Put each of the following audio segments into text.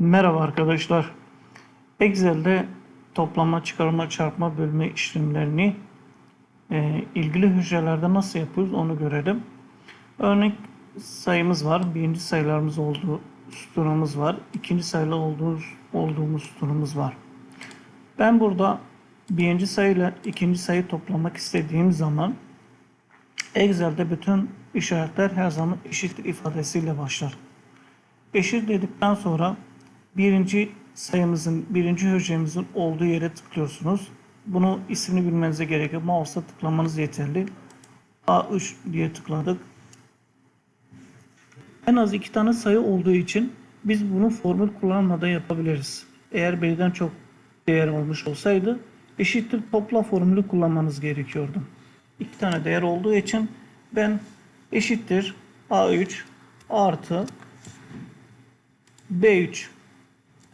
Merhaba arkadaşlar. Excel'de toplama, çıkarma, çarpma, bölme işlemlerini e, ilgili hücrelerde nasıl yapıyoruz onu görelim. Örnek sayımız var. Birinci sayılarımız olduğu sütunumuz var. İkinci sayılı olduğumuz, olduğumuz sütunumuz var. Ben burada birinci sayıyla ikinci sayı toplamak istediğim zaman Excel'de bütün işaretler her zaman eşittir ifadesiyle başlar. Eşit dedikten sonra birinci sayımızın, birinci hücremizin olduğu yere tıklıyorsunuz. Bunu ismini bilmenize gerek yok. Mouse'la tıklamanız yeterli. A3 diye tıkladık. En az iki tane sayı olduğu için biz bunu formül kullanmadan yapabiliriz. Eğer birden çok değer olmuş olsaydı eşittir topla formülü kullanmanız gerekiyordu. İki tane değer olduğu için ben eşittir A3 artı B3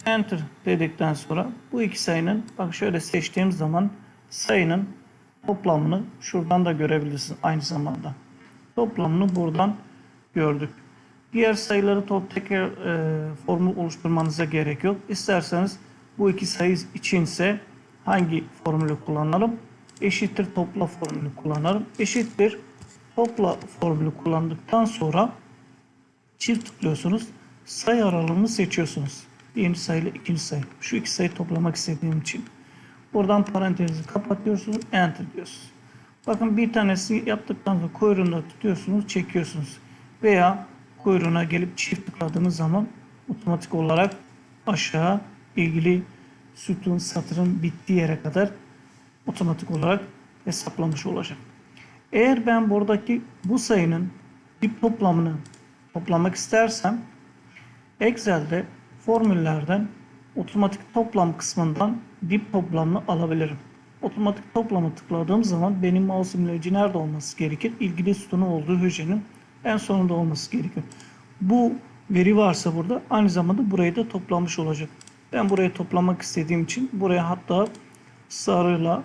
Enter dedikten sonra bu iki sayının bak şöyle seçtiğim zaman sayının toplamını şuradan da görebilirsin aynı zamanda. Toplamını buradan gördük. Diğer sayıları top tekrar e, formül oluşturmanıza gerek yok. İsterseniz bu iki sayı içinse hangi formülü kullanalım? Eşittir topla formülü kullanalım. Eşittir topla formülü kullandıktan sonra çift tıklıyorsunuz. Sayı aralığını seçiyorsunuz. Birinci sayı ile ikinci sayı. Şu iki sayı toplamak istediğim için. Buradan parantezi kapatıyorsunuz. Enter diyorsunuz. Bakın bir tanesi yaptıktan sonra kuyruğunda tutuyorsunuz, çekiyorsunuz. Veya kuyruğuna gelip çift tıkladığınız zaman otomatik olarak aşağı ilgili sütun, satırın bittiği yere kadar otomatik olarak hesaplamış olacak. Eğer ben buradaki bu sayının dip toplamını toplamak istersem Excel'de formüllerden otomatik toplam kısmından dip toplamını alabilirim. Otomatik toplamı tıkladığım zaman benim mouse imleci nerede olması gerekir? İlgili sütunu olduğu hücrenin en sonunda olması gerekiyor. Bu veri varsa burada aynı zamanda burayı da toplamış olacak. Ben burayı toplamak istediğim için buraya hatta sarıyla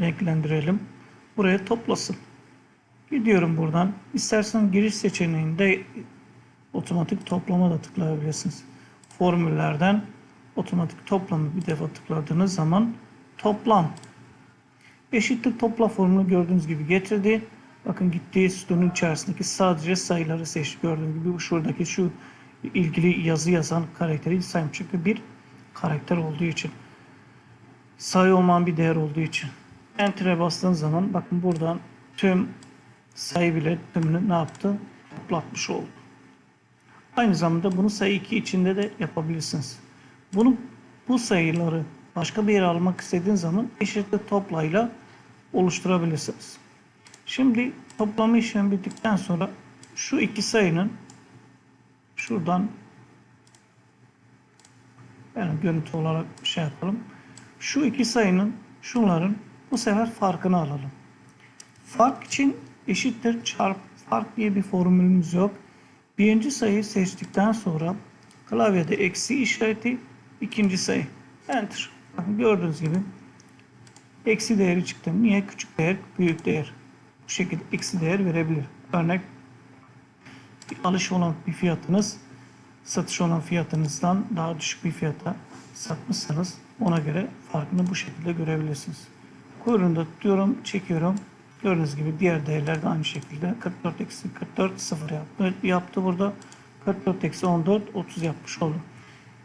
renklendirelim. Buraya toplasın. Gidiyorum buradan. İstersen giriş seçeneğinde otomatik toplama da tıklayabilirsiniz. Formüllerden otomatik toplamı bir defa tıkladığınız zaman toplam eşitlik topla formülü gördüğünüz gibi getirdi. Bakın gittiği sütunun içerisindeki sadece sayıları seçti. Gördüğünüz gibi şuradaki şu ilgili yazı yazan karakteri sayım. Çünkü bir karakter olduğu için. Sayı olmayan bir değer olduğu için. Enter'e bastığınız zaman bakın buradan tüm sayı bile tümünü ne yaptı? Toplatmış oldu. Aynı zamanda bunu sayı 2 içinde de yapabilirsiniz. Bunu bu sayıları başka bir yere almak istediğiniz zaman eşitli toplayla oluşturabilirsiniz. Şimdi toplama işlemi bittikten sonra şu iki sayının şuradan yani görüntü olarak şey yapalım. Şu iki sayının şunların bu sefer farkını alalım. Fark için eşittir çarp fark diye bir formülümüz yok. Birinci sayıyı seçtikten sonra klavyede eksi işareti ikinci sayı. Enter. Bakın gördüğünüz gibi eksi değeri çıktı. Niye? Küçük değer, büyük değer. Bu şekilde eksi değer verebilir. Örnek bir alış olan bir fiyatınız satış olan fiyatınızdan daha düşük bir fiyata satmışsanız ona göre farkını bu şekilde görebilirsiniz. Kuyruğunda tutuyorum, çekiyorum. Gördüğünüz gibi diğer değerler de aynı şekilde 44 eksi 44 0 yaptı, yaptı burada. 44 eksi 14 30 yapmış oldu.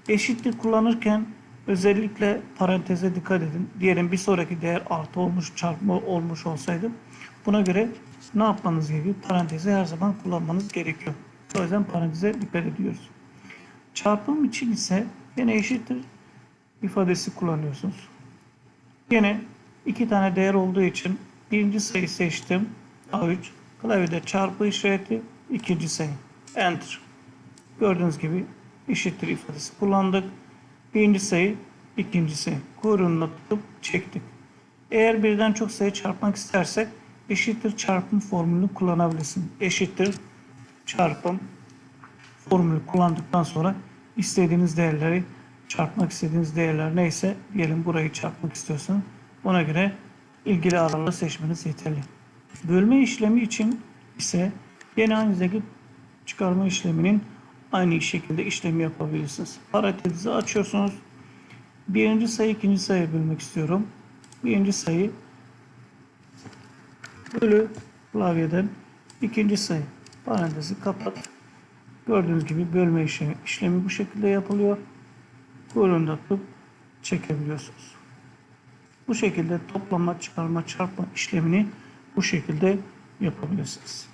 Eşitlik kullanırken özellikle paranteze dikkat edin. Diyelim bir sonraki değer artı olmuş çarpma olmuş olsaydı buna göre ne yapmanız gerekiyor? Parantezi her zaman kullanmanız gerekiyor. O yüzden paranteze dikkat ediyoruz. Çarpım için ise yine eşittir ifadesi kullanıyorsunuz. Yine iki tane değer olduğu için birinci sayı seçtim. A3. Klavyede çarpı işareti. ikinci sayı. Enter. Gördüğünüz gibi eşittir ifadesi kullandık. Birinci sayı, ikinci sayı. Kuyruğunu tutup çektik. Eğer birden çok sayı çarpmak istersek eşittir çarpım formülünü kullanabilirsin. Eşittir çarpım formülü kullandıktan sonra istediğiniz değerleri çarpmak istediğiniz değerler neyse diyelim burayı çarpmak istiyorsun. Ona göre ilgili aralığı seçmeniz yeterli. Bölme işlemi için ise yine aynı çıkarma işleminin aynı şekilde işlemi yapabilirsiniz. Parantezi açıyorsunuz. Birinci sayı ikinci sayıya bölmek istiyorum. Birinci sayı bölü klavyeden ikinci sayı parantezi kapat. Gördüğünüz gibi bölme işlemi, işlemi bu şekilde yapılıyor. Bölümde tutup çekebiliyorsunuz. Bu şekilde toplama, çıkarma, çarpma işlemini bu şekilde yapabilirsiniz.